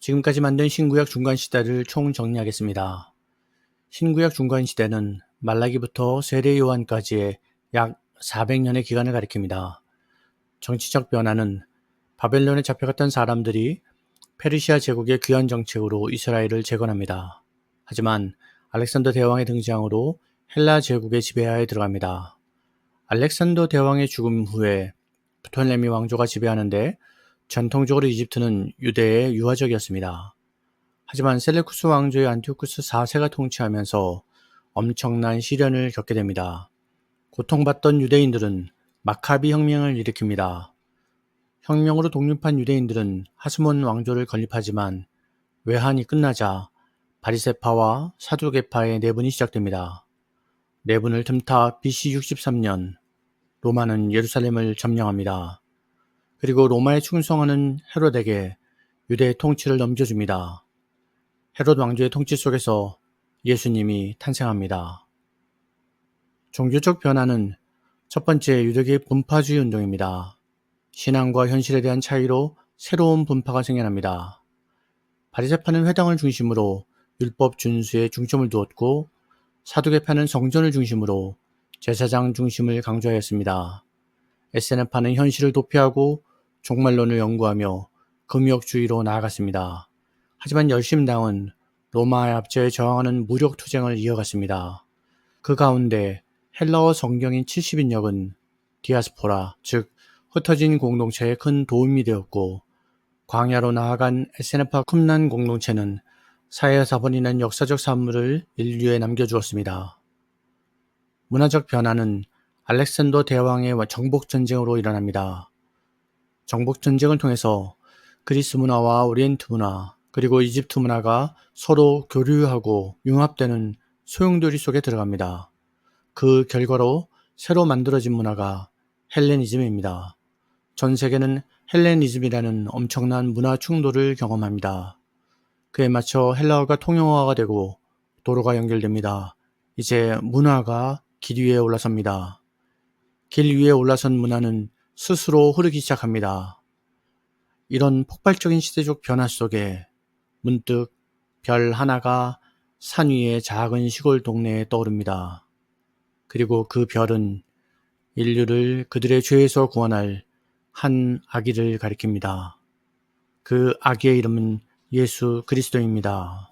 지금까지 만든 신구약 중간 시대를 총 정리하겠습니다. 신구약 중간 시대는 말라기부터 세례 요한까지의 약 400년의 기간을 가리킵니다. 정치적 변화는 바벨론에 잡혀갔던 사람들이 페르시아 제국의 귀환 정책으로 이스라엘을 재건합니다. 하지만 알렉산더 대왕의 등장으로 헬라 제국의 지배하에 들어갑니다. 알렉산더 대왕의 죽음 후에 프톨레미 왕조가 지배하는데 전통적으로 이집트는 유대의 유화적이었습니다. 하지만 셀레쿠스 왕조의 안티오쿠스 4세가 통치하면서 엄청난 시련을 겪게 됩니다. 고통받던 유대인들은 마카비 혁명을 일으킵니다. 혁명으로 독립한 유대인들은 하스몬 왕조를 건립하지만 외환이 끝나자 바리세파와 사두개파의 내분이 시작됩니다. 내분을 틈타 BC 63년 로마는 예루살렘을 점령합니다. 그리고 로마에 충성하는 헤롯에게 유대의 통치를 넘겨줍니다. 헤롯 왕조의 통치 속에서 예수님이 탄생합니다. 종교적 변화는 첫 번째 유대교의 분파주의 운동입니다. 신앙과 현실에 대한 차이로 새로운 분파가 생겨납니다. 바리새파는 회당을 중심으로 율법 준수에 중점을 두었고 사두개파는 성전을 중심으로 제사장 중심을 강조하였습니다. 에세네파는 현실을 도피하고 종말론을 연구하며 금욕주의로 나아갔습니다. 하지만 열심당은 로마의 압제에 저항하는 무력 투쟁을 이어갔습니다. 그 가운데 헬라어 성경인 70인역은 디아스포라, 즉 흩어진 공동체에 큰 도움이 되었고 광야로 나아간 에세네파 쿰난 공동체는 버리는 역사적 산물을 인류에 남겨주었습니다. 문화적 변화는 알렉산더 대왕의 정복 전쟁으로 일어납니다. 정복 전쟁을 통해서 그리스 문화와 오리엔트 문화 그리고 이집트 문화가 서로 교류하고 융합되는 소용돌이 속에 들어갑니다. 그 결과로 새로 만들어진 문화가 헬레니즘입니다. 전 세계는 헬레니즘이라는 엄청난 문화 충돌을 경험합니다. 그에 맞춰 헬라어가 통용어가 되고 도로가 연결됩니다. 이제 문화가 길 위에 올라섭니다. 길 위에 올라선 문화는 스스로 흐르기 시작합니다. 이런 폭발적인 시대적 변화 속에 문득 별 하나가 산 위의 작은 시골 동네에 떠오릅니다. 그리고 그 별은 인류를 그들의 죄에서 구원할 한 아기를 가리킵니다. 그 아기의 이름은 예수 그리스도입니다.